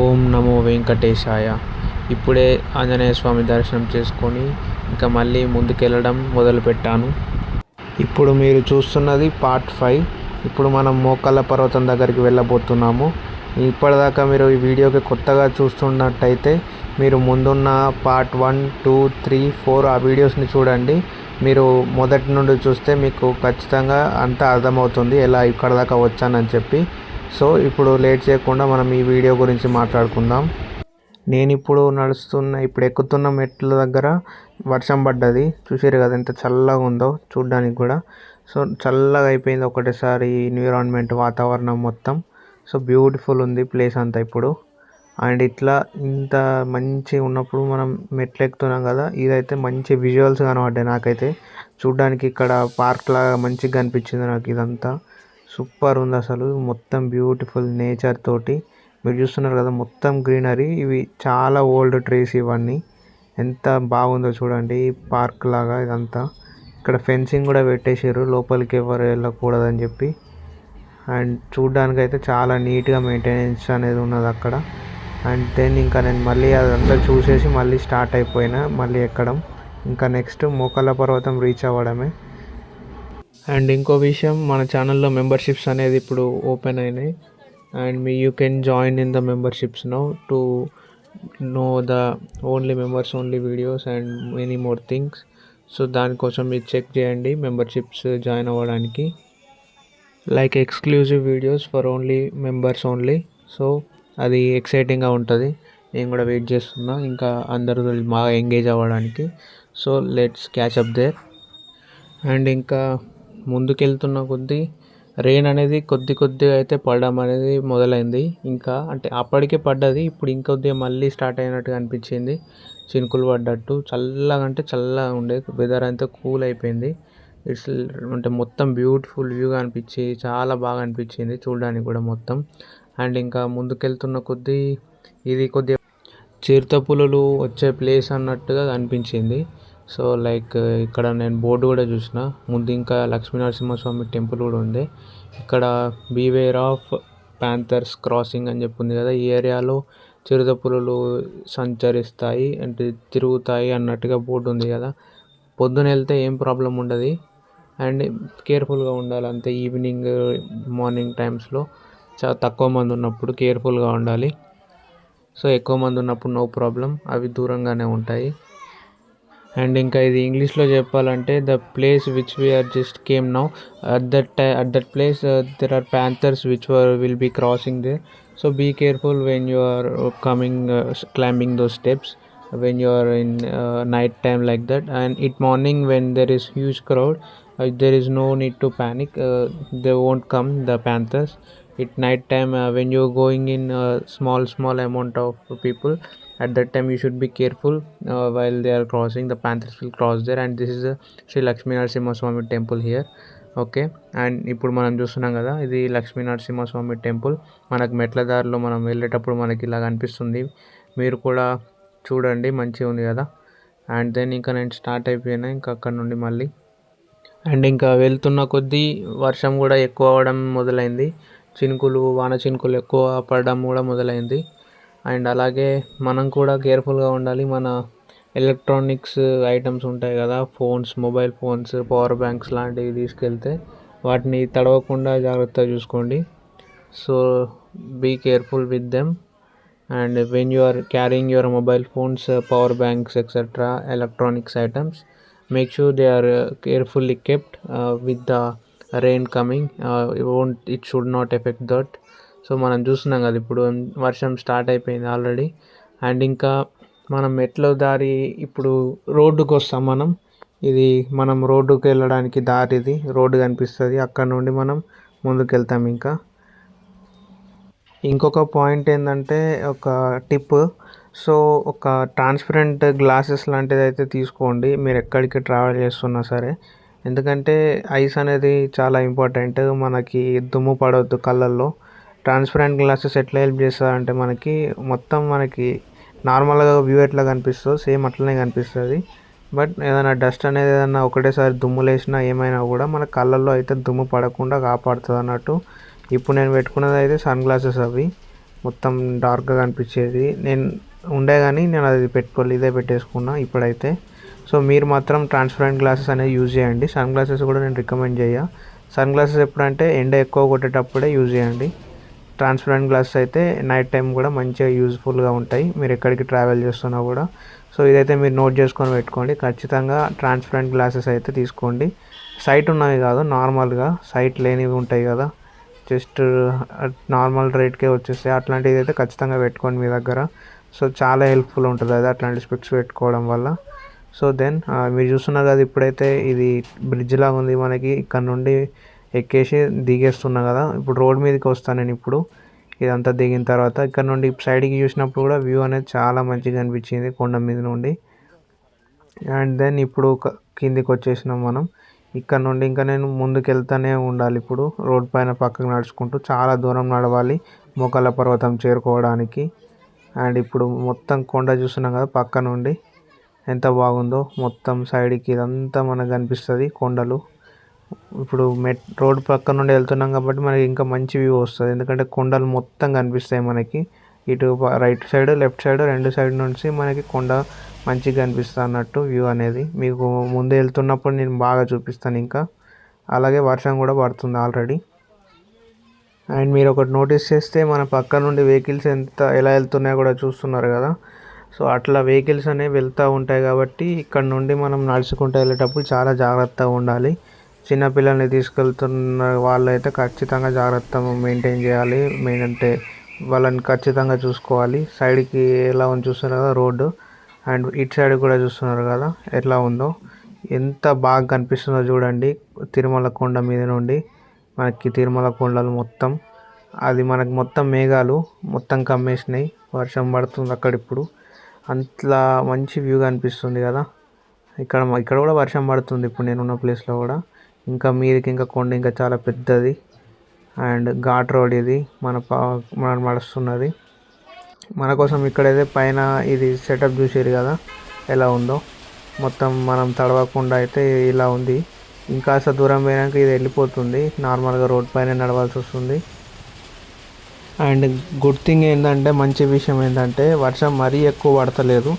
ఓం నమో వెంకటేశాయ. ఇప్పుడే ఆంజనేయ స్వామి దర్శనం చేసుకొని ఇంకా మళ్ళీ ముందుకెళ్ళడం మొదలుపెట్టాను. ఇప్పుడు మీరు చూస్తున్నది పార్ట్ ఫైవ్. ఇప్పుడు మనం మోకాళ్ళ పర్వతం దగ్గరికి వెళ్ళబోతున్నాము. ఇప్పటిదాకా మీరు ఈ వీడియోకి కొత్తగా చూస్తున్నట్టయితే మీరు ముందున్న part one two three four ఆ వీడియోస్ని చూడండి. మీరు మొదటి నుండి చూస్తే మీకు ఖచ్చితంగా అంతా అర్థమవుతుంది. ఎలా ఇక్కడ దాకా వచ్చానని చెప్పి. సో ఇప్పుడు లేట్ చేయకుండా మనం ఈ వీడియో గురించి మాట్లాడుకుందాం. నేను ఇప్పుడు నడుస్తున్న ఇప్పుడు ఎక్కుతున్న మెట్ల దగ్గర వర్షం పడ్డది. చూసారు కదా ఎంత చల్లగా ఉందో చూడడానికి కూడా. సో చల్లగా అయిపోయింది ఒకటేసారి ఎన్విరాన్మెంట్ వాతావరణం మొత్తం. సో బ్యూటిఫుల్ ఉంది ప్లేస్ అంతా ఇప్పుడు. అండ్ ఇట్లా ఇంత మంచి ఉన్నప్పుడు మనం మెట్లు ఎక్కుతున్నాం కదా ఇదైతే మంచి విజువల్స్ కనబడ్డాయి నాకైతే. చూడడానికి ఇక్కడ పార్క్ లాగా మంచిగా కనిపించింది నాకు ఇదంతా. సూపర్ ఉంది అసలు. మొత్తం బ్యూటిఫుల్ నేచర్ తోటి. మీరు చూస్తున్నారు కదా మొత్తం గ్రీనరీ. ఇవి చాలా ఓల్డ్ ట్రీస్ ఇవన్నీ. ఎంత బాగుందో చూడండి పార్క్ లాగా ఇదంతా. ఇక్కడ ఫెన్సింగ్ కూడా పెట్టేసారు లోపలికి ఎవరు వెళ్ళకూడదని చెప్పి. అండ్ చూడ్డానికి అయితే చాలా నీట్గా మెయింటెనెన్స్ అనేది ఉన్నది అక్కడ. అండ్ దెన్ ఇంకా నేను మళ్ళీ అదంతా చూసేసి మళ్ళీ స్టార్ట్ అయిపోయినా మళ్ళీ ఎక్కడం. ఇంకా నెక్స్ట్ మోకాళ్ళ పర్వతం రీచ్ అవ్వడమే. అండ్ ఇంకో విషయం మన ఛానల్లో మెంబర్షిప్స్ అనేది ఇప్పుడు ఓపెన్ అయినాయి. And me you can join in the memberships know to know the only members only videos and many more things so దానికోసం మీరు చెక్ చేయండి మెంబర్షిప్స్ జాయిన్ అవ్వడానికి. Like exclusive videos for only members only so అది ఎక్సైటింగ్గా ఉంటుంది. నేను కూడా wait చేస్తున్నా. ఇంకా అందరూ బాగా ఎంగేజ్ అవ్వడానికి. So let's catch up there and ఇంకా ముందుకెళ్తున్న కొద్దీ రెయిన్ అనేది కొద్ది కొద్దిగా అయితే పడడం అనేది మొదలైంది. ఇంకా అంటే అప్పటికే పడ్డది ఇప్పుడు ఇంకొద్దిగా మళ్ళీ స్టార్ట్ అయినట్టుగా అనిపించింది. చినుకులు పడ్డట్టు చల్లగా అంటే చల్లగా ఉండే వెదర్ అంతా కూల్ అయిపోయింది. ఇట్స్ అంటే మొత్తం బ్యూటిఫుల్ వ్యూగా అనిపించి చాలా బాగా అనిపించింది చూడడానికి కూడా మొత్తం. అండ్ ఇంకా ముందుకెళ్తున్న కొద్దీ ఇది కొద్దిగా చిరుత పులులు వచ్చే ప్లేస్ అన్నట్టుగా అనిపించింది. సో లైక్ ఇక్కడ నేను బోర్డు కూడా చూసిన. ముందు ఇంకా లక్ష్మీనరసింహస్వామి టెంపుల్ కూడా ఉంది. ఇక్కడ బీవేర్ ఆఫ్ ప్యాంథర్స్ క్రాసింగ్ అని చెప్పి ఉంది కదా. ఈ ఏరియాలో చిరుత పులులు సంచరిస్తాయి అంటే తిరుగుతాయి అన్నట్టుగా బోర్డు ఉంది కదా. పొద్దున వెళ్తే ఏం ప్రాబ్లం ఉండదు. అండ్ కేర్ఫుల్గా ఉండాలి. అంతే ఈవినింగ్ మార్నింగ్ టైమ్స్లో చాలా తక్కువ మంది ఉన్నప్పుడు కేర్ఫుల్గా ఉండాలి. సో ఎక్కువ మంది ఉన్నప్పుడు నో ప్రాబ్లం. అవి దూరంగానే ఉంటాయి. అండ్ ఇంకా ఇది ఇంగ్లీష్లో చెప్పాలంటే the place which we are just came now at that time at that place there are panthers which will be crossing they so be careful when you are coming climbing those steps when you are in uh, night time like that and it morning when there is huge crowd uh, there is no need to panic uh, they won't come the panthers at night time uh, when you're going in a small small amount of people at that time you should be careful uh, while they are crossing the panthers will cross there. And this is Sri Lakshmi Narasimhaswamy temple here okay and ఇప్పుడు మనం చూస్తున్నాం కదా ఇది Lakshmi Narasimhaswamy temple మనకు మెట్ల దారిలో మనం వెళ్ళేటప్పుడు మనకి ఇలా కనిపిస్తుంది. మీరు కూడా చూడండి మంచిగా ఉంది కదా? అండ్ దెన్ ఇంకా నేను స్టార్ట్ అయిపోయినా ఇంకా అక్కడ నుండి మళ్ళీ. అండ్ ఇంకా వెళ్తున్న కొద్దీ వర్షం కూడా ఎక్కువ అవ్వడం మొదలైంది. చినుకులు వాన చినుకులు ఎక్కువ పడడం కూడా మొదలైంది. అండ్ అలాగే మనం కూడా కేర్ఫుల్గా ఉండాలి. మన ఎలక్ట్రానిక్స్ ఐటమ్స్ ఉంటాయి కదా phones mobile phones power banks లాంటివి తీసుకెళ్తే వాటిని తడవకుండా జాగ్రత్తగా చూసుకోండి. So be careful with them. And when you are carrying your mobile phones power banks etcetera electronics items make sure they are carefully kept uh, with the rain coming. Won't it should not affect that so మనం చూస్తున్నాం కదా ఇప్పుడు వర్షం start అయిపోయింది already. And ఇంకా మనం మెట్ల దారి ఇప్పుడు రోడ్డుకు వస్తాం మనం. ఇది మనం రోడ్డుకి వెళ్ళడానికి దారి ఇది. రోడ్డు కనిపిస్తుంది. అక్కడ నుండి మనం ముందుకు వెళ్తాం ఇంకా. ఇంకొక పాయింట్ ఏంటంటే ఒక టిప్. సో ఒక ట్రాన్స్పరెంట్ గ్లాసెస్ లాంటిది అయితే తీసుకోండి. మీరు ఎక్కడికి ట్రావెల్ చేస్తున్నా సరే. ఎందుకంటే ఐస్ అనేది చాలా ఇంపార్టెంట్. మనకి దుమ్ము పడవద్దు కళ్ళల్లో. ట్రాన్స్పరెంట్ గ్లాసెస్ ఎట్లా హెల్ప్ చేస్తారంటే మనకి మొత్తం మనకి నార్మల్గా వ్యూ ఎట్లా కనిపిస్తుందో సేమ్ అట్లనే కనిపిస్తుంది. బట్ ఏదైనా డస్ట్ అనేది ఏదైనా ఒకటేసారి దుమ్ము వేసినా ఏమైనా కూడా మన కళ్ళల్లో అయితే దుమ్ము పడకుండా కాపాడుతుంది అన్నట్టు. ఇప్పుడు నేను పెట్టుకున్నది అయితే సన్ గ్లాసెస్ అవి. మొత్తం డార్క్గా కనిపించేది. నేను ఉండే కానీ నేను అది పెట్టుకోలేదు ఇదే పెట్టేసుకున్నా ఇప్పుడైతే. సో మీరు మాత్రం ట్రాన్స్పరెంట్ గ్లాసెస్ అనేది యూజ్ చేయండి. సన్ గ్లాసెస్ కూడా నేను రికమెండ్ చేయ. సన్ గ్లాసెస్ ఎప్పుడంటే ఎండ ఎక్కువ కొట్టేటప్పుడే యూజ్ చేయండి. ట్రాన్స్పరెంట్ గ్లాసెస్ అయితే నైట్ టైం కూడా మంచిగా యూజ్ఫుల్గా ఉంటాయి. మీరు ఎక్కడికి ట్రావెల్ చేస్తున్నా కూడా. సో ఇదైతే మీరు నోట్ చేసుకొని పెట్టుకోండి. ఖచ్చితంగా ట్రాన్స్పరెంట్ గ్లాసెస్ అయితే తీసుకోండి. సైట్ ఉన్నవి కాదు నార్మల్గా సైట్ లేనివి ఉంటాయి కదా. జస్ట్ నార్మల్ రేట్కే వచ్చేస్తాయి. అట్లాంటివి అయితే ఖచ్చితంగా పెట్టుకోండి మీ దగ్గర. సో చాలా హెల్ప్ఫుల్ ఉంటుంది అది అట్లాంటి స్పెక్స్ పెట్టుకోవడం వల్ల. సో దెన్ మీరు చూస్తున్నారు కదా ఇప్పుడైతే ఇది బ్రిడ్జ్ లాగా ఉంది మనకి. ఇక్కడ నుండి ఎక్కేసి దిగేస్తున్నా కదా ఇప్పుడు రోడ్ మీదకి వస్తాను నేను ఇప్పుడు. ఇదంతా దిగిన తర్వాత ఇక్కడ నుండి సైడ్కి చూసినప్పుడు కూడా వ్యూ అనేది చాలా మంచిగా అనిపించింది కొండ మీద నుండి. అండ్ దెన్ ఇప్పుడు కిందికి వచ్చేసినాం మనం. ఇక్కడ నుండి ఇంకా నేను ముందుకు వెళ్తూనే ఉండాలి ఇప్పుడు. రోడ్ పైన పక్కకు నడుచుకుంటూ చాలా దూరం నడవాలి మొక్కల పర్వతం చేరుకోవడానికి. అండ్ ఇప్పుడు మొత్తం కొండ చూస్తున్నాం కదా పక్క నుండి. ఎంత బాగుందో మొత్తం సైడ్కి ఇదంతా మనకు కనిపిస్తుంది కొండలు. ఇప్పుడు మెట్ రోడ్ పక్క నుండి వెళ్తున్నాం కాబట్టి మనకి ఇంకా మంచి వ్యూ వస్తుంది. ఎందుకంటే కొండలు మొత్తం కనిపిస్తాయి మనకి. ఇటు రైట్ సైడ్ లెఫ్ట్ సైడ్ రెండు సైడ్ నుంచి మనకి కొండ మంచిగా కనిపిస్తుంది అన్నట్టు వ్యూ అనేది. మీకు ముందే వెళ్తున్నప్పుడు నేను బాగా చూపిస్తాను ఇంకా. అలాగే వర్షం కూడా పడుతుంది ఆల్రెడీ. అండ్ మీరు ఒకటి నోటీస్ చేస్తే మన పక్క నుండి వెహికల్స్ ఎంత ఎలా వెళ్తున్నాయో కూడా చూస్తున్నారు కదా. సో అట్లా వెహికల్స్ అనేవి వెళ్తూ ఉంటాయి కాబట్టి ఇక్కడ నుండి మనం నడుచుకుంటూ వెళ్ళేటప్పుడు చాలా జాగ్రత్తగా ఉండాలి. చిన్నపిల్లల్ని తీసుకెళ్తున్న వాళ్ళైతే ఖచ్చితంగా జాగ్రత్త మెయింటైన్ చేయాలి. మెయిన్ అంటే వాళ్ళని ఖచ్చితంగా చూసుకోవాలి. సైడ్కి ఎలా ఉంది చూస్తున్నారు కదా రోడ్డు. అండ్ ఇటు సైడ్ కూడా చూస్తున్నారు కదా ఎట్లా ఉందో. ఎంత బాగా కనిపిస్తుందో చూడండి. తిరుమల కొండ మీద నుండి మనకి తిరుమల కొండలు మొత్తం. అది మనకు మొత్తం మేఘాలు మొత్తం కమ్మేసినాయి. వర్షం పడుతుంది అక్కడ ఇప్పుడు. అంతలా మంచి వ్యూ కనిపిస్తుంది కదా. ఇక్కడ ఇక్కడ కూడా వర్షం పడుతుంది ఇప్పుడు నేను ఉన్న ప్లేస్లో కూడా. ఇంకా మీదకి ఇంకా కొండ ఇంకా చాలా పెద్దది. అండ్ ఘాట్ రోడ్ ఇది మన మన నడుస్తున్నది. మన కోసం ఇక్కడైతే పైన ఇది సెటప్ చూసారు కదా ఎలా ఉందో. మొత్తం మనం తడవకుండా అయితే ఇలా ఉంది. ఇంకాస్త దూరం పోయినాక ఇది వెళ్ళిపోతుంది. నార్మల్గా రోడ్ పైన నడవాల్సి వస్తుంది. అండ్ గుడ్ థింగ్ ఏంటంటే మంచి విషయం ఏంటంటే వర్షం మరీ ఎక్కువ పడతలేదు.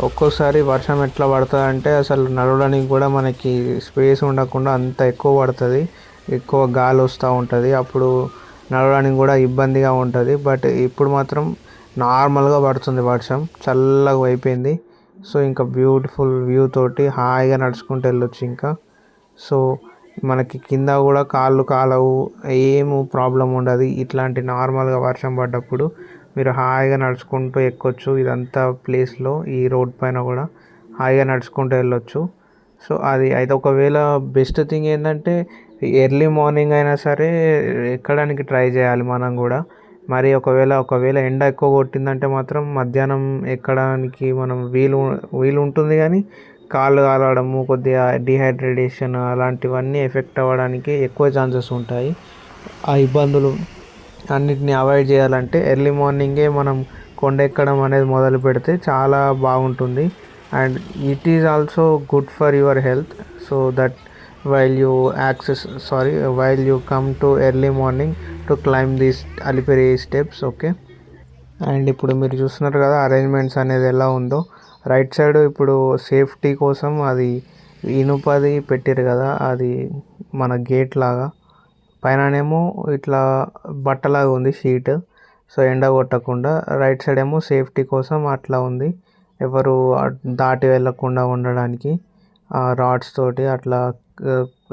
ఒక్కోసారి వర్షం ఎట్లా పడుతుంది అంటే అసలు నడవడానికి కూడా మనకి స్పేస్ ఉండకుండా అంత ఎక్కువ పడుతుంది. ఎక్కువ గాలి వస్తూ ఉంటుంది. అప్పుడు నడవడానికి కూడా ఇబ్బందిగా ఉంటుంది. బట్ ఇప్పుడు మాత్రం నార్మల్గా పడుతుంది వర్షం. చల్లగా అయిపోయింది. సో ఇంకా బ్యూటిఫుల్ వ్యూ తోటి హాయిగా నడుచుకుంటూ వెళ్ళొచ్చు ఇంకా. సో మనకి కింద కూడా కాళ్ళు కాలవు ఏమి ప్రాబ్లం ఉండదు. ఇట్లాంటి నార్మల్గా వర్షం పడ్డప్పుడు మీరు హాయిగా నడుచుకుంటూ ఎక్కొచ్చు ఇదంతా ప్లేస్లో ఈ రోడ్ పైన కూడా హాయిగా నడుచుకుంటూ వెళ్ళొచ్చు. సో అది అయితే ఒకవేళ బెస్ట్ థింగ్ ఏంటంటే ఎర్లీ మార్నింగ్ అయినా సరే ఎక్కడానికి ట్రై చేయాలి మనం కూడా. మరి ఒకవేళ ఒకవేళ ఎండ ఎక్కువ కొట్టిందంటే మాత్రం మధ్యాహ్నం ఎక్కడానికి మనం వీలు వీలు ఉంటుంది కానీ కాళ్ళు కాలడము కొద్దిగా డిహైడ్రేషన్ అలాంటివన్నీ ఎఫెక్ట్ అవ్వడానికి ఎక్కువ ఛాన్సెస్ ఉంటాయి. ఆ ఇబ్బందులు అన్నిటిని అవాయిడ్ చేయాలంటే ఎర్లీ మార్నింగే మనం కొండ ఎక్కడం అనేది మొదలు పెడితే చాలా బాగుంటుంది. And it is also good for your health so that while you access sorry while you come to early morning to climb these Alipiri steps okay and ఇప్పుడు మీరు చూస్తున్నారు కదా అరేంజ్మెంట్స్ అనేది ఎలా ఉందో. రైట్ సైడ్ ఇప్పుడు సేఫ్టీ కోసం అది ఇనుపది పెట్టారు కదా అది మన గేట్ లాగా. పైననేమో ఇట్లా బట్టలాగా ఉంది షీట్. సో ఎండ కొట్టకుండా రైట్ సైడ్ ఏమో సేఫ్టీ కోసం అట్లా ఉంది. ఎవరు దాటి వెళ్ళకుండా ఉండడానికి రాడ్స్ తోటి అట్లా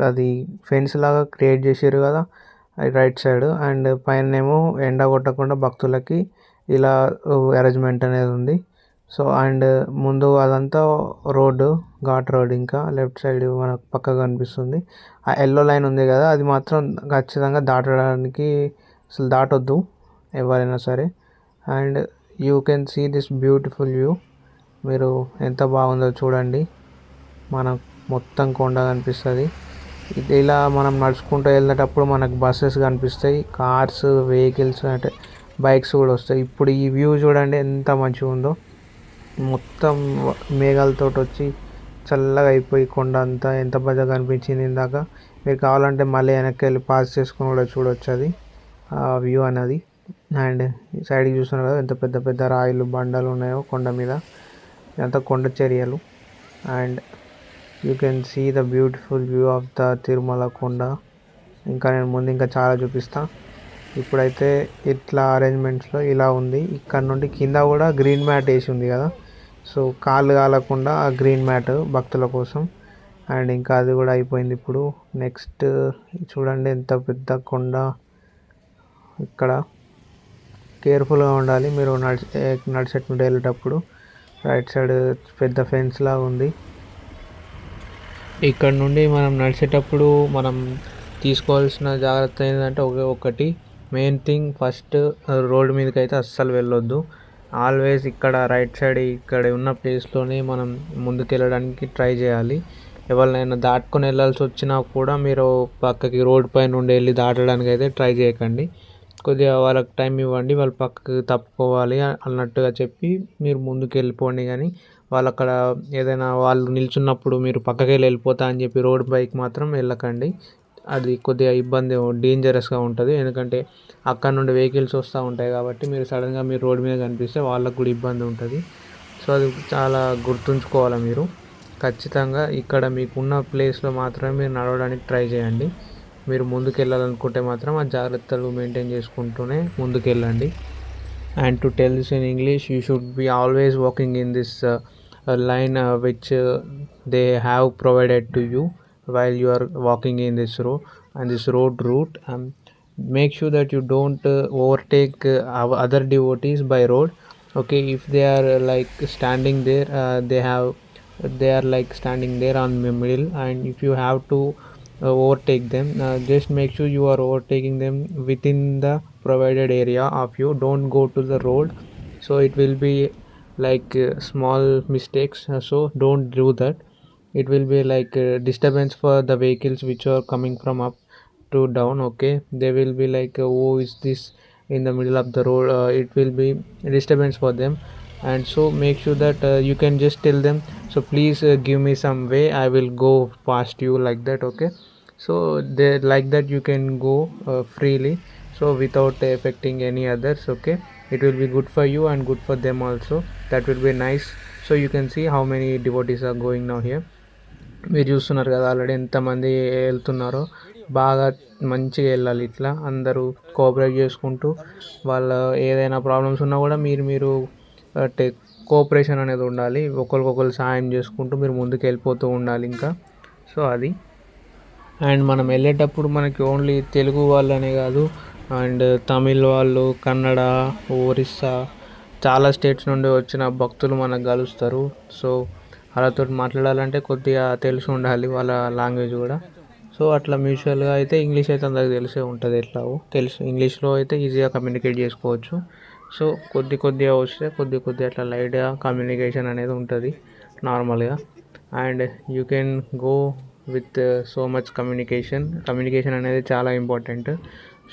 అది ఫెన్స్ లాగా క్రియేట్ చేసారు కదా రైట్ సైడ్. అండ్ పైన ఏమో ఎండ కొట్టకుండా భక్తులకి ఇలా అరేంజ్మెంట్ అనేది ఉంది. సో అండ్ ముందు అదంతా రోడ్డు ఘాట్ రోడ్ ఇంకా లెఫ్ట్ సైడ్ మనకు పక్కగా కనిపిస్తుంది. ఆ ఎల్లో లైన్ ఉంది కదా అది మాత్రం ఖచ్చితంగా దాటడానికి అసలు దాటొద్దు ఎవరైనా సరే. And you can see this beautiful view. మీరు ఎంత బాగుందో చూడండి. మనకు మొత్తం కొండ కనిపిస్తుంది. ఇది ఇలా మనం నడుచుకుంటూ వెళ్ళేటప్పుడు మనకు బస్సెస్ కనిపిస్తాయి కార్స్ వెహికల్స్ అంటే బైక్స్ కూడా వస్తాయి. ఇప్పుడు ఈ వ్యూ చూడండి ఎంత మంచిగా ఉందో మొత్తం మేఘాలతో వచ్చి చల్లగా అయిపోయి కొండ అంతా ఎంత పెద్దగా కనిపించింది ఇందాక. మీరు కావాలంటే మళ్ళీ వెనక్కి వెళ్ళి పాస్ చేసుకుని కూడా చూడవచ్చు అది ఆ వ్యూ అనేది అండ్ ఈ సైడ్కి చూస్తున్నారు కదా ఎంత పెద్ద పెద్ద రాయిలు బండలు ఉన్నాయో కొండ మీద. ఇదంతా కొండ చర్యలు. And you can see the beautiful view of the Tirumala కొండ. ఇంకా నేను ముందు ఇంకా చాలా చూపిస్తా. ఇప్పుడైతే ఇట్లా అరేంజ్మెంట్స్లో ఇలా ఉంది. ఇక్కడ నుండి కింద కూడా గ్రీన్ మ్యాట్ వేసి ఉంది కదా. సో కాళ్ళు కాలకుండా ఆ గ్రీన్ మ్యాట్ భక్తుల కోసం. అండ్ ఇంకా అది కూడా అయిపోయింది ఇప్పుడు. నెక్స్ట్ చూడండి ఎంత పెద్ద కొండ ఇక్కడ. కేర్ఫుల్గా ఉండాలి. మీరు నడిచే నడిచేటువంటి వెళ్ళేటప్పుడు. రైట్ సైడ్ పెద్ద ఫెన్స్ లాగా ఉంది. ఇక్కడ నుండి మనం నడిచేటప్పుడు మనం తీసుకోవాల్సిన జాగ్రత్త ఏంటంటే ఒకే ఒకటి. మెయిన్ థింగ్ ఫస్ట్ రోడ్డు మీదకి అయితే అస్సలు వెళ్ళొద్దు. ఆల్వేస్ ఇక్కడ రైట్ సైడ్ ఇక్కడ ఉన్న ప్లేస్లోనే మనం ముందుకెళ్ళడానికి ట్రై చేయాలి. ఎవరినైనా దాటుకొని వెళ్ళాల్సి వచ్చినా కూడా మీరు పక్కకి రోడ్ పైన నుండి వెళ్ళి దాటడానికి అయితే ట్రై చేయకండి. కొద్దిగా వాళ్ళకి టైం ఇవ్వండి వాళ్ళు పక్కకి తప్పుకోవాలి అన్నట్టుగా చెప్పి మీరు ముందుకు వెళ్ళిపోండి. కానీ వాళ్ళు అక్కడ ఏదైనా వాళ్ళు నిల్చున్నప్పుడు మీరు పక్కకి వెళ్ళి వెళ్ళిపోతా అని చెప్పి రోడ్ పైకి మాత్రం వెళ్ళకండి. అది కొద్దిగా ఇబ్బంది డేంజరస్గా ఉంటుంది. ఎందుకంటే అక్కడ నుండి వెహికల్స్ వస్తూ ఉంటాయి కాబట్టి మీరు సడన్గా మీరు రోడ్ మీద కనిపిస్తే వాళ్ళకు కూడా ఇబ్బంది ఉంటుంది. సో అది చాలా గుర్తుంచుకోవాలి మీరు? ఖచ్చితంగా ఇక్కడ మీకున్న ప్లేస్లో మాత్రమే మీరు నడవడానికి ట్రై చేయండి. మీరు ముందుకు వెళ్ళాలనుకుంటే మాత్రం ఆ జాగ్రత్తలు మెయింటైన్ చేసుకుంటూనే ముందుకు వెళ్ళండి and to tell this in English you should be always walking in this line which they have provided to you while you are walking in this road and this road route um, make sure that you don't uh, overtake uh, other devotees by road. Okay if they are uh, like standing there uh, they have they are like standing there on middle and if you have to uh, overtake them uh, just make sure you are overtaking them within the provided area of you. Don't go to the road. So it will be like uh, small mistakes. Uh, so don't do that it will be like disturbance for the vehicles which are coming from up to down okay? They will be like oh is this in the middle of the road? Uh, it will be disturbance for them. And so make sure that uh, you can just tell them so please uh, give me some way. I will go past you like that okay? So they like that you can go uh, freely. So without affecting any others okay? It will be good for you and good for them also. That will be nice. So you can see how many devotees are going now here మీరు చూస్తున్నారు కదా already ఎంతమంది వెళ్తున్నారో బాగా మంచిగా వెళ్ళాలి ఇట్లా. అందరూ కోఆపరేట్ చేసుకుంటూ వాళ్ళ ఏదైనా ప్రాబ్లమ్స్ ఉన్నా కూడా మీరు మీరు uh, అంటే కోఆపరేషన్ అనేది ఉండాలి. ఒకరికొకరు సాయం చేసుకుంటూ మీరు ముందుకు వెళ్ళిపోతూ ఉండాలి ఇంకా. సో అది. అండ్ మనం వెళ్ళేటప్పుడు మనకి ఓన్లీ తెలుగు వాళ్ళనే కాదు అండ్ తమిళ్ వాళ్ళు కన్నడ ఒరిస్సా చాలా స్టేట్స్ నుండి వచ్చిన భక్తులు మనకు కలుస్తారు. సో వాళ్ళతో మాట్లాడాలంటే కొద్దిగా తెలిసి ఉండాలి వాళ్ళ లాంగ్వేజ్ కూడా. సో అట్లా మ్యూచువల్గా అయితే ఇంగ్లీష్ అయితే అందరికి తెలిసే ఉంటుంది ఎట్లాగో. తెలుసు. ఇంగ్లీష్లో అయితే ఈజీగా కమ్యూనికేట్ చేసుకోవచ్చు. సో కొద్ది కొద్దిగా వస్తే కొద్ది కొద్దిగా అట్లా లైట్గా కమ్యూనికేషన్ అనేది ఉంటుంది నార్మల్గా. And you can go with so much communication. Communication అనేది చాలా ఇంపార్టెంట్.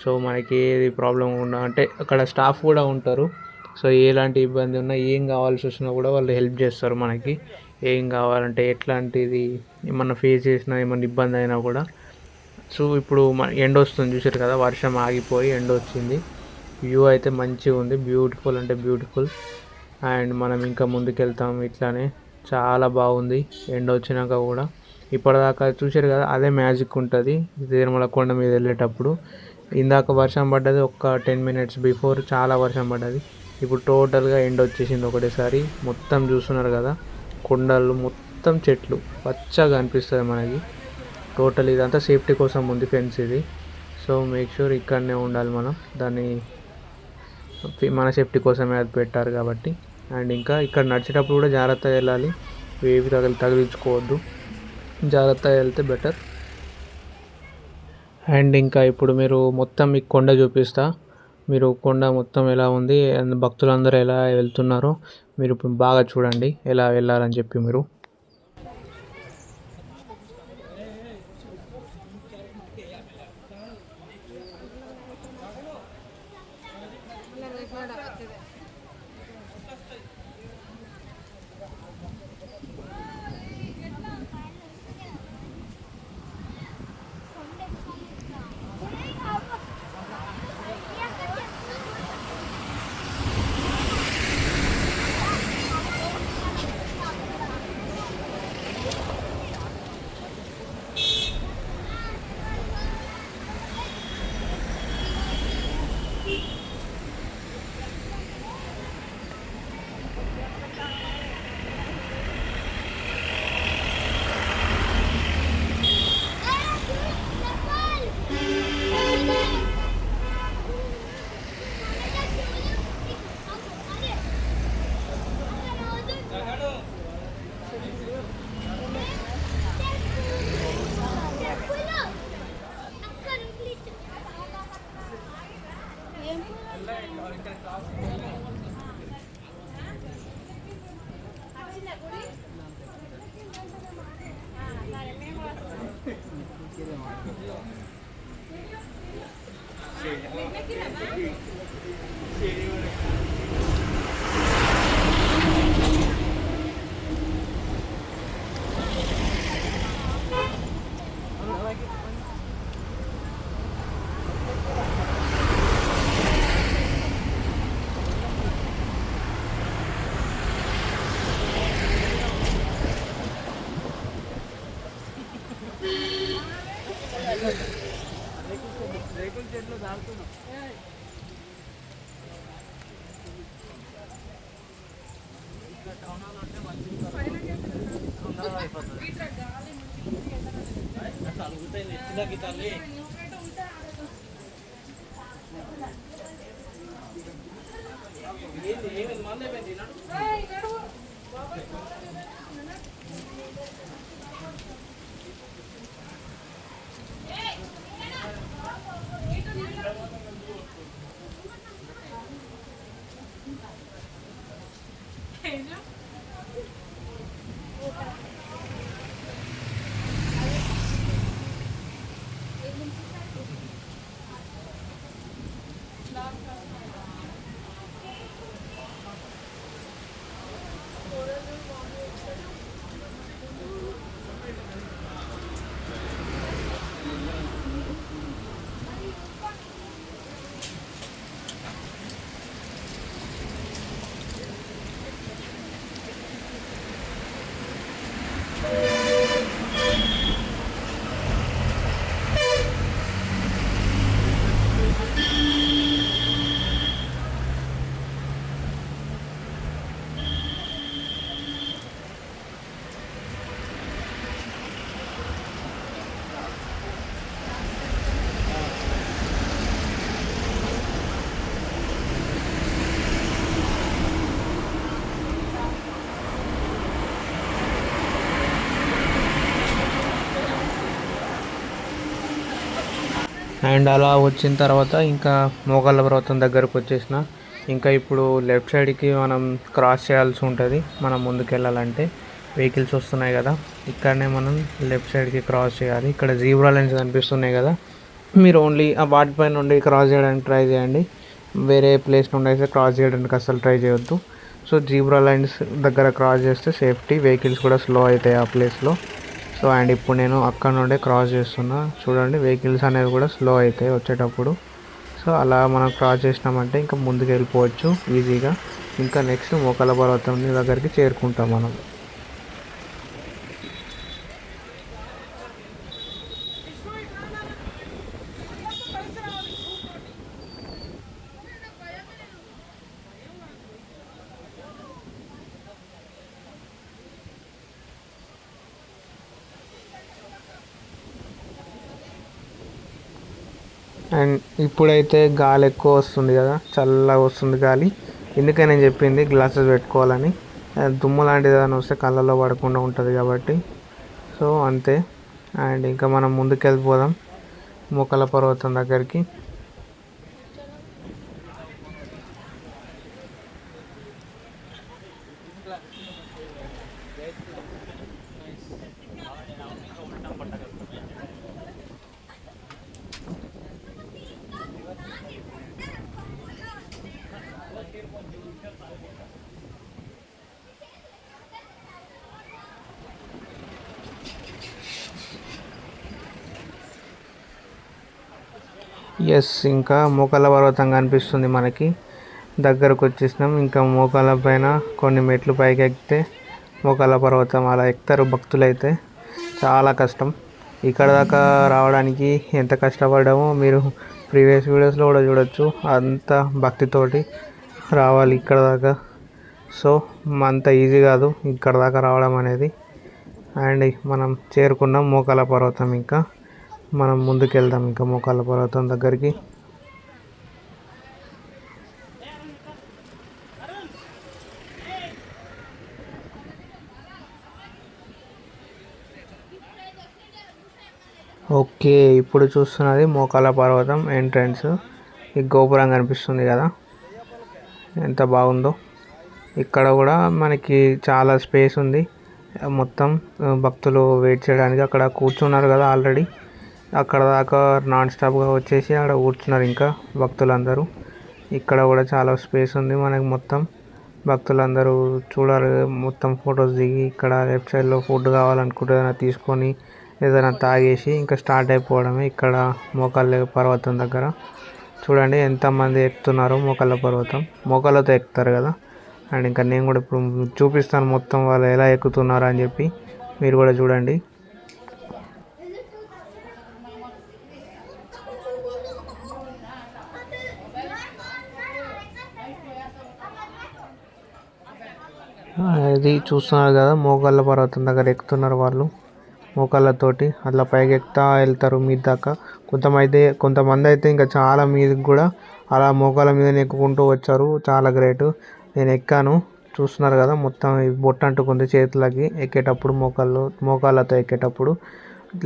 సో మనకి ఏది ప్రాబ్లం ఉన్నా అంటే అక్కడ స్టాఫ్ కూడా ఉంటారు. సో ఎలాంటి ఇబ్బంది ఉన్నా ఏం కావాల్సి వచ్చినా కూడా వాళ్ళు హెల్ప్ చేస్తారు మనకి. ఏం కావాలంటే ఎట్లాంటిది ఏమన్నా ఫేస్ చేసినా ఏమన్నా ఇబ్బంది అయినా కూడా. సో ఇప్పుడు మన ఎండ వస్తుంది చూసారు కదా వర్షం ఆగిపోయి ఎండ వచ్చింది. వ్యూ అయితే మంచిగా ఉంది బ్యూటిఫుల్ అంటే బ్యూటిఫుల్ అండ్ మనం ఇంకా ముందుకెళ్తాం ఇట్లానే. చాలా బాగుంది ఎండ వచ్చినాక కూడా. ఇప్పటిదాకా చూసారు కదా అదే మ్యాజిక్ ఉంటుంది. తిరుమల కొండ మీద వెళ్ళేటప్పుడు. ఇందాక వర్షం పడ్డది ఒక టెన్ మినిట్స్ బిఫోర్ చాలా వర్షం పడ్డది. ఇప్పుడు టోటల్గా ఎండ వచ్చేసింది ఒకటేసారి. మొత్తం చూస్తున్నారు కదా. కొండలు మొత్తం చెట్లు. పచ్చగా అనిపిస్తుంది మనకి. టోటల్ ఇదంతా సేఫ్టీ కోసం ఉంది ఫెన్స్ ఇది. సో మేక్ షూర్ ఇక్కడనే ఉండాలి మనం. దాన్ని మన సేఫ్టీ కోసమే అది పెట్టారు కాబట్టి. అండ్ ఇంకా ఇక్కడ నడిచేటప్పుడు కూడా జాగ్రత్తగా వెళ్ళాలి. ఏవి తగిలి తగిలించుకోవద్దు. జాగ్రత్తగా వెళ్తే బెటర్ అండ్ ఇంకా ఇప్పుడు మీరు మొత్తం మీకు కొండ చూపిస్తా. మీరు కొండ మొత్తం ఎలా ఉంది? అండ్ భక్తులందరూ ఎలా వెళ్తున్నారో? మీరు ఇప్పుడు బాగా చూడండి. ఎలా వెళ్ళాలని చెప్పి మీరు ఏమి ఏమి మందే పెట్టినాడు అండ్ అలా వచ్చిన తర్వాత ఇంకా మోకాళ్ళ పర్వతం దగ్గరకు వచ్చేసిన. ఇంకా ఇప్పుడు లెఫ్ట్ సైడ్కి మనం క్రాస్ చేయాల్సి ఉంటుంది. మనం ముందుకెళ్ళాలంటే వెహికల్స్ వస్తున్నాయి కదా. ఇక్కడనే మనం లెఫ్ట్ సైడ్కి క్రాస్ చేయాలి. ఇక్కడ జీబ్రా లైన్స్ కనిపిస్తున్నాయి కదా. మీరు ఓన్లీ ఆ వాటిపై నుండి క్రాస్ చేయడానికి ట్రై చేయండి. వేరే ప్లేస్ నుండి అయితే క్రాస్ చేయడానికి అసలు ట్రై చేయొద్దు. సో జీబ్రా లైన్స్ దగ్గర క్రాస్ చేస్తే సేఫ్టీ వెహికల్స్ కూడా స్లో అవుతాయి ఆ ప్లేస్లో. సో అండ్ ఇప్పుడు నేను అక్కడ నుండే క్రాస్ చేస్తున్నా. చూడండి వెహికల్స్ అనేవి కూడా స్లో అవుతాయి వచ్చేటప్పుడు. సో అలా మనం క్రాస్ చేసినామంటే ఇంకా ముందుకు వెళ్ళిపోవచ్చు ఈజీగా ఇంకా నెక్స్ట్ మోకాల పర్వతం దగ్గరికి చేరుకుంటాం మనం. అండ్ ఇప్పుడైతే గాలి ఎక్కువ వస్తుంది కదా చల్లగా వస్తుంది గాలి. ఎందుకని నేను చెప్పింది గ్లాసెస్ పెట్టుకోవాలని. దుమ్ము లాంటిది ఏదైనా వస్తే కళ్ళల్లో పడకుండా ఉంటుంది కాబట్టి. సో అంతే. అండ్ ఇంకా మనం ముందుకు వెళ్ళిపోదాం మొక్కల పర్వతం దగ్గరికి. ఎస్ ఇంకా మోకాళ్ళ పర్వతం కనిపిస్తుంది మనకి. దగ్గరకు వచ్చేసినాం. ఇంకా మోకాళ్ళ పైన కొన్ని మెట్లు పైకి ఎక్కితే మోకాళ్ళ పర్వతం అలా ఎక్కుతారు భక్తులైతే. చాలా కష్టం. ఇక్కడ దాకా రావడానికి ఎంత కష్టపడ్డామో మీరు ప్రీవియస్ వీడియోస్లో కూడా చూడొచ్చు. అంత భక్తితోటి రావాలి ఇక్కడ దాకా. సో అంత ఈజీ కాదు ఇక్కడ దాకా రావడం అనేది. అండ్ మనం చేరుకున్నాం మోకాల పర్వతం ఇంకా. మనం ముందుకెళ్దాం ఇంకా మోకాళ్ళ పర్వతం దగ్గరికి. ఓకే ఇప్పుడు చూస్తున్నది మోకాళ్ళ పర్వతం ఎంట్రన్స్. ఈ గోపురం కనిపిస్తుంది కదా? ఎంత బాగుందో. ఇక్కడ కూడా మనకి చాలా స్పేస్ ఉంది. మొత్తం భక్తులు వెయిట్ చేయడానికి అక్కడ కూర్చున్నారు కదా ఆల్రెడీ. అక్కడ దాకా నాన్ స్టాప్గా వచ్చేసి అక్కడ కూర్చున్నారు ఇంకా భక్తులందరూ. ఇక్కడ కూడా చాలా స్పేస్ ఉంది మనకి మొత్తం. భక్తులందరూ చూడాలి మొత్తం ఫొటోస్ దిగి ఇక్కడ లెఫ్ట్ సైడ్లో ఫుడ్ కావాలనుకుంటే ఏదైనా తీసుకొని ఏదైనా తాగేసి ఇంకా స్టార్ట్ అయిపోవడమే ఇక్కడ మోకాళ్ళ పర్వతం దగ్గర. చూడండి ఎంతమంది ఎక్కుతున్నారో మోకాళ్ళ పర్వతం. మోకాళ్ళతో ఎక్కుతారు కదా. అండ్ ఇంకా నేను కూడా ఇప్పుడు చూపిస్తాను మొత్తం వాళ్ళు ఎలా ఎక్కుతున్నారు అని చెప్పి. మీరు కూడా చూడండి. ఇది చూస్తున్నారు కదా మోకాళ్ళ పర్వతం దగ్గర ఎక్కుతున్నారు వాళ్ళు. మోకాళ్ళతోటి అట్లా పైకి ఎక్కుతా వెళ్తారు మీద దాకా. కొంతమైతే కొంతమంది అయితే ఇంకా చాలా మీదకి కూడా అలా మోకాళ్ళ మీద ఎక్కుకుంటూ వచ్చారు. చాలా గ్రేట్. నేను ఎక్కాను. చూస్తున్నారు కదా మొత్తం బొట్ట అంటుకుంది చేతులకి ఎక్కేటప్పుడు మోకాళ్ళు మోకాళ్ళతో ఎక్కేటప్పుడు.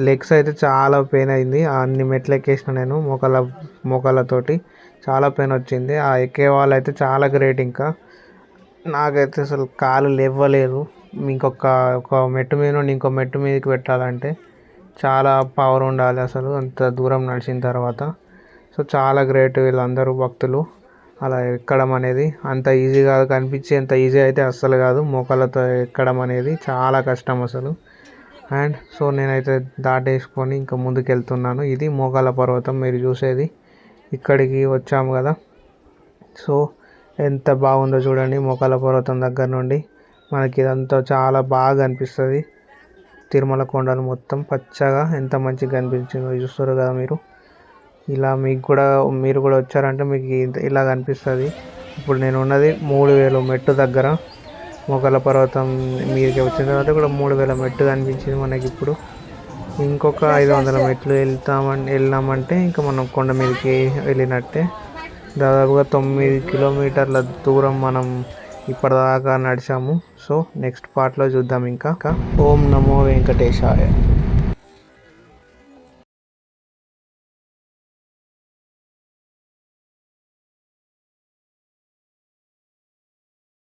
లెగ్స్ అయితే చాలా పెయిన్ అయింది. అన్ని మెట్లు ఎక్కేసిన నేను మోకాళ్ళ మోకాళ్ళతోటి. చాలా పెయిన్ వచ్చింది. ఆ ఎక్కే వాళ్ళు అయితే చాలా గ్రేట్ ఇంకా. నాకైతే అసలు కాలు లేవలేదు ఇంకొక ఒక మెట్టు మీద నుండి ఇంకో మెట్టు మీదకి పెట్టాలంటే చాలా పవర్ ఉండాలి అసలు. అంత దూరం నడిచిన తర్వాత. సో చాలా గ్రేట్ వీళ్ళందరూ భక్తులు. అలా ఎక్కడం అనేది అంత ఈజీగా కనిపించే అంత ఈజీ అయితే అస్సలు కాదు. మోకాళ్ళతో ఎక్కడం అనేది చాలా కష్టం అసలు. అండ్ సో నేనైతే దాటేసుకొని ఇంకా ముందుకు వెళ్తున్నాను ఇది మోకాళ్ళ పర్వతం. మీరు చూసేది ఇక్కడికి వచ్చాము కదా. సో ఎంత బాగుందో చూడండి మోకాళ్ళ పర్వతం దగ్గర నుండి. మనకి ఇదంతా చాలా బాగా అనిపిస్తుంది. తిరుమల కొండలు మొత్తం పచ్చగా ఎంత మంచిగా కనిపించిందో చూస్తారు కదా మీరు. ఇలా మీకు కూడా మీరు కూడా వచ్చారంటే మీకు ఇలా కనిపిస్తుంది. ఇప్పుడు నేను ఉన్నది మూడు వేల మెట్టు దగ్గర. మొగల పర్వతం మీదకి వచ్చిన తర్వాత కూడా మూడు వేల మెట్టు కనిపించింది మనకి ఇప్పుడు. ఇంకొక ఐదు వందల మెట్లు వెళ్తామని వెళ్ళామంటే ఇంకా మనం కొండ మీదకి వెళ్ళినట్టే. దాదాపుగా తొమ్మిది కిలోమీటర్ల దూరం మనం ఇప్పటిదాకా నడిచాము. సో నెక్స్ట్ పార్ట్లో చూద్దాం ఇంకా. ఓం నమో వెంకటేశాయ.